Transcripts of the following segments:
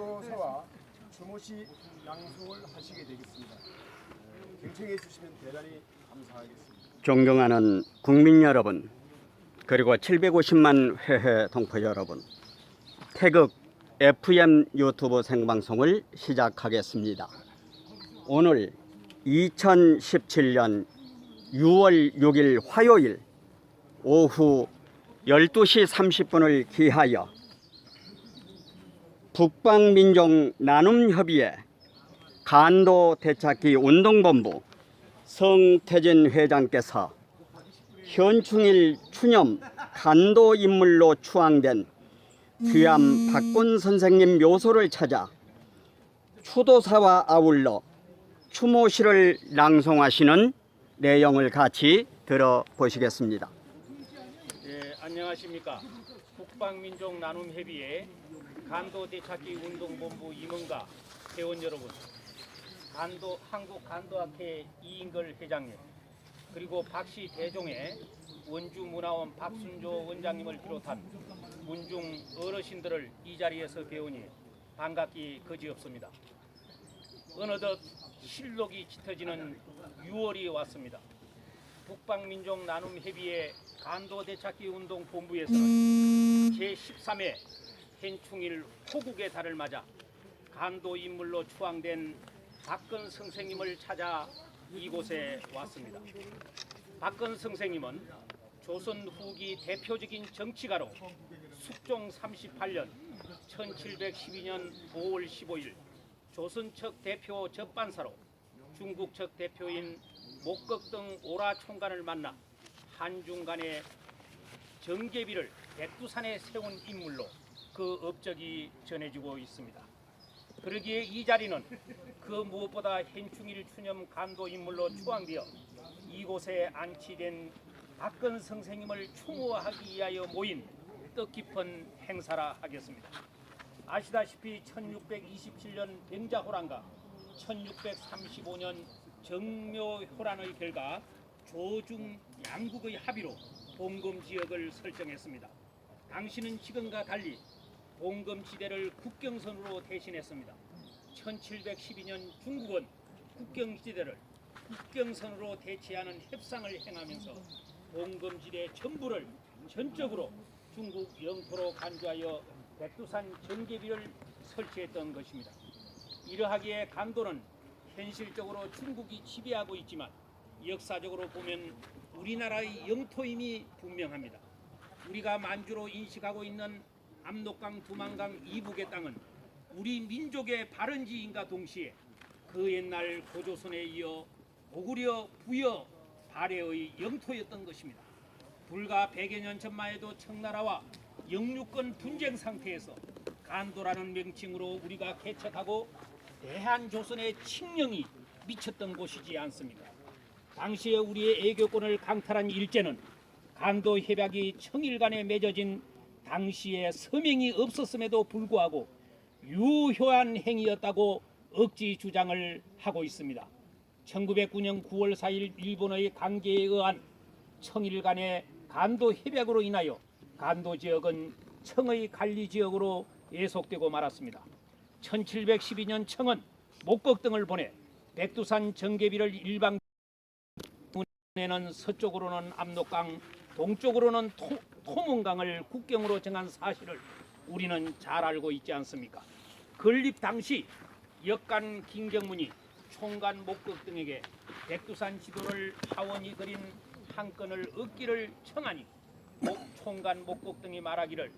초도서와 추모시 낭송을 하시게 되겠습니다. 경청해 주시면 대단히 감사하겠습니다. 존경하는 국민 여러분, 그리고 750만 회회 동포 여러분, 태극 FM 유튜브 생방송을 시작하겠습니다. 오늘 2017년 6월 6일 화요일 오후 12시 30분을 기하여 북방민족 나눔협의회 간도 대찾기 운동본부 성태진 회장께서 현충일 추념 간도 인물로 추앙된 귀암 박군 선생님 묘소를 찾아 추도사와 아울러 추모시를 낭송하시는 내용을 같이 들어보시겠습니다. 예, 안녕하십니까. 국방민족 나눔 협의회 간도 되찾기 운동본부 임원과 회원 여러분, 간도 한국 간도학회 이인걸 회장님, 그리고 박씨 대종의 원주 문화원 박순조 원장님을 비롯한 문중 어르신들을 이 자리에서 배우니 반갑기 거지없습니다. 어느덧 실록이 짙어지는 6월이 왔습니다. 북방민족 나눔 협의회 간도 되찾기 운동 본부에서는 제13회 현충일 호국의 달을 맞아 간도 인물로 추앙된 박근 선생님을 찾아 이곳에 왔습니다. 박근 선생님은 조선 후기 대표적인 정치가로 숙종 38년 1712년 5월 15일 조선 측 대표 적반사로 중국 측 대표인 목극 등 오라 총관을 만나 한중 간의 정계비를 백두산에 세운 인물로 그 업적이 전해지고 있습니다. 그러기에 이 자리는 그 무엇보다 현충일 추념 간도 인물로 추앙되어 이곳에 안치된 박근 선생님을 추모하기 위하여 모인 뜻깊은 행사라 하겠습니다. 아시다시피 1627년 병자호란과 1635년 정묘호란의 결과 조중 양국의 합의로 봉금 지역을 설정했습니다. 당시는 지금과 달리 봉금 지대를 국경선으로 대신했습니다. 1712년 중국은 국경지대를 국경선으로 대체하는 협상을 행하면서 봉금지대 전부를 전적으로 중국 영토로 간주하여 백두산 전개비를 설치했던 것입니다. 이러하기에 강도는 현실적으로 중국이 지배하고 있지만 역사적으로 보면 우리나라의 영토임이 분명합니다. 우리가 만주로 인식하고 있는 압록강, 두만강 이북의 땅은 우리 민족의 발원지인과 동시에 그 옛날 고조선에 이어 고구려, 부여, 발해의 영토였던 것입니다. 불과 100여 년 전만 해도 청나라와 영유권 분쟁 상태에서 간도라는 명칭으로 우리가 개척하고 대한조선의 칙령이 미쳤던 곳이지 않습니까? 당시에 우리의 애교권을 강탈한 일제는 간도 협약이 청일 간에 맺어진 당시에 서명이 없었음에도 불구하고 유효한 행위였다고 억지 주장을 하고 있습니다. 1909년 9월 4일 일본의 강제에 의한 청일 간의 간도 협약으로 인하여 간도 지역은 청의 관리 지역으로 예속되고 말았습니다. 1712년 청은 목곡 등을 보내 백두산 정계비를 일방 에는 서쪽으로는 압록강, 동쪽으로는 토, 토문강을 국경으로 정한 사실을 우리는 잘 알고 있지 않습니까? 건립 당시 역간 김경문이 총관 목극 등에게 백두산 지도를 하원이 그린 한 건을 얻기를 청하니 목, 총관 목극 등이 말하기를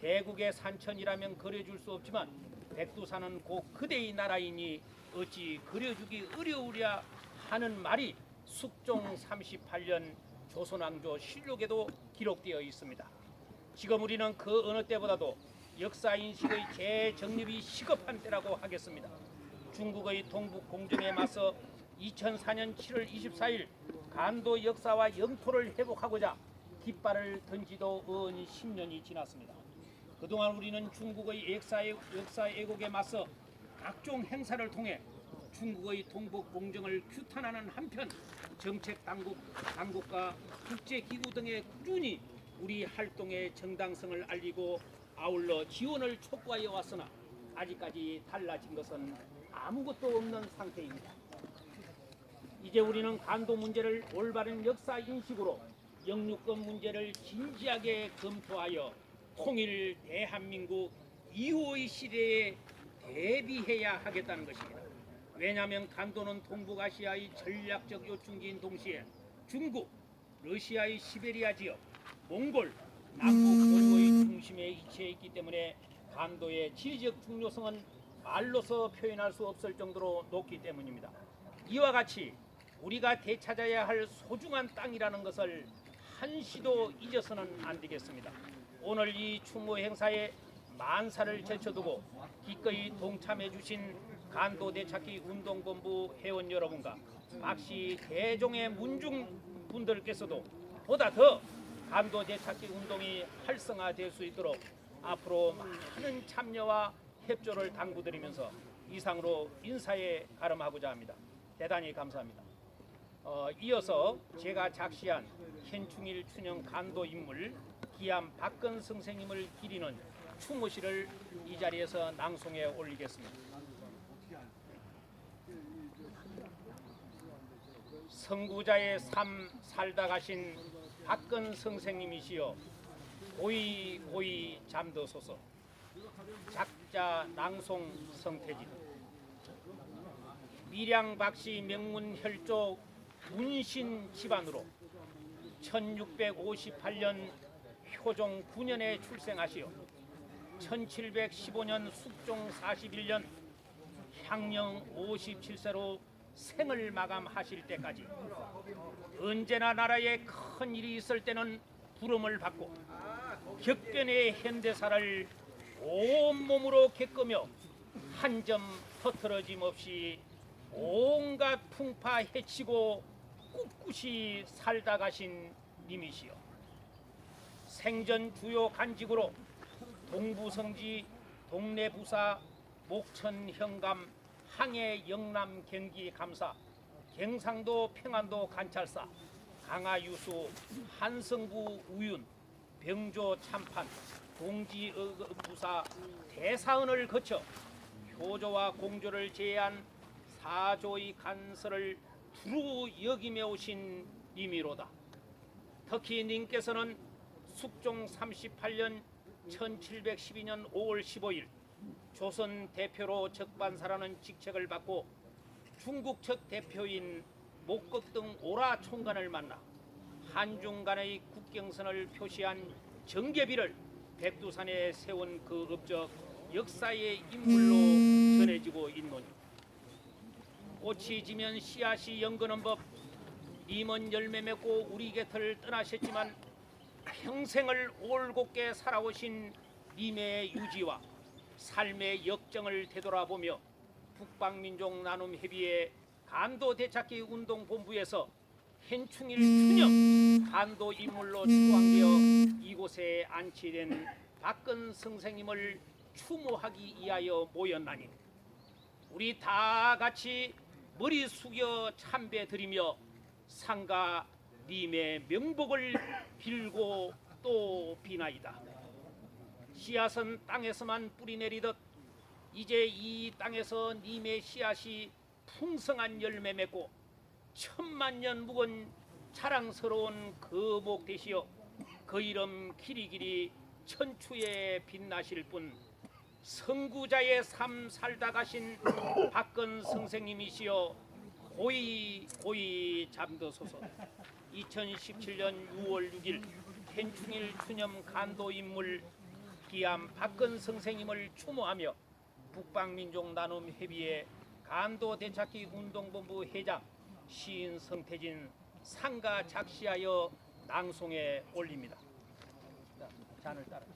대국의 산천이라면 그려줄 수 없지만 백두산은 곧 그대의 나라이니 어찌 그려주기 어려우랴 하는 말이 숙종 38년 조선왕조 실록에도 기록되어 있습니다. 지금 우리는 그 어느 때보다도 역사 인식의 재정립이 시급한 때라고 하겠습니다. 중국의 동북 공정에 맞서 2004년 7월 24일 간도 역사와 영토를 회복하고자 깃발을 던지도 어언이 10년이 지났습니다. 그동안 우리는 중국의 역사, 역사 애국에 맞서 각종 행사를 통해 중국의 동북 공정을 규탄하는 한편 정책 당국, 당국과 국제기구 등의 꾸준히 우리 활동의 정당성을 알리고 아울러 지원을 촉구하여 왔으나 아직까지 달라진 것은 아무것도 없는 상태입니다. 이제 우리는 간도 문제를 올바른 역사 인식으로 영유권 문제를 진지하게 검토하여 통일 대한민국 이후의 시대에 대비해야 하겠다는 것입니다. 왜냐하면 간도는 동북아시아의 전략적 요충지인 동시에 중국, 러시아의 시베리아 지역, 몽골, 남북 연구의 중심에 위치해 있기 때문에 간도의 지리적 중요성은 말로서 표현할 수 없을 정도로 높기 때문입니다. 이와 같이 우리가 되찾아야 할 소중한 땅이라는 것을 한시도 잊어서는 안 되겠습니다. 오늘 이 추모 행사에 만사를 제쳐두고 기꺼이 동참해 주신 간도 되찾기 운동본부 회원 여러분과 박씨 대종의 문중 분들께서도 보다 더 간도 되찾기 운동이 활성화될 수 있도록 앞으로 많은 참여와 협조를 당부드리면서 이상으로 인사에 가름하고자 합니다. 대단히 감사합니다. 어, 이어서 제가 작시한 현충일 춘영 간도 인물 기암 박근 선생님을 기리는 추모시를 이 자리에서 낭송해 올리겠습니다. 선구자의 삶 살다 가신 박근 선생님이시여 고이 고이 잠드소서. 작자 낭송 성태진. 밀양 박씨 명문 혈족 문신 집안으로 1658년 효종 9년에 출생하시어 1715년 숙종 41년 향령 57세로 생을 마감하실 때까지 언제나 나라에 큰 일이 있을 때는 부름을 받고 격변의 현대사를 온몸으로 겪으며 한 점 터트러짐 없이 온갖 풍파 해치고 꿋꿋이 살다 가신 님이시여. 생전 주요 간직으로 동부성지 동래부사 목천 현감 항해 영남 경기 감사 경상도 평안도 관찰사 강화유수 한성부 우윤 병조 참판 동지 부사 대사은을 거쳐 효조와 공조를 제한 사조의 간설을 두루 여기며 오신 님이로다. 특히 님께서는 숙종 38년 1712년 5월 15일 조선 대표로 적반사라는 직책을 받고 중국 측 대표인 목극 등 오라 총관을 만나 한중 간의 국경선을 표시한 정계비를 백두산에 세운 그 업적 역사의 인물로 전해지고 있노니. 꽃이 지면 씨앗이 연거는 법 님은 열매 맺고 우리 곁을 떠나셨지만 평생을 올곧게 살아오신 님의 유지와 삶의 역정을 되돌아보며 북방민족 나눔 협의회 간도 되찾기 운동 본부에서 현충일 추념 간도 인물로 추앙되어 이곳에 안치된 박근 선생님을 추모하기 위하여 모였나니 우리 다 같이 머리 숙여 참배 드리며 상가 님의 명복을 빌고 또 비나이다. 씨앗은 땅에서만 뿌리 내리듯 이제 이 땅에서 님의 씨앗이 풍성한 열매 맺고 천만 년 묵은 자랑스러운 거목 되시어 그 이름 길이 길이 천추에 빛나실 분 선구자의 삶 살다 가신 박근 선생님이시여 고이 고이 잠드소서. 2017년 6월 6일 현충일 추념 간도 인물 기암 박근 선생님을 추모하며 북방민족 나눔 협의회 간도 되찾기 운동본부 회장 시인 성태진 상가 작시하여 낭송에 올립니다. 자, 잔을 따라.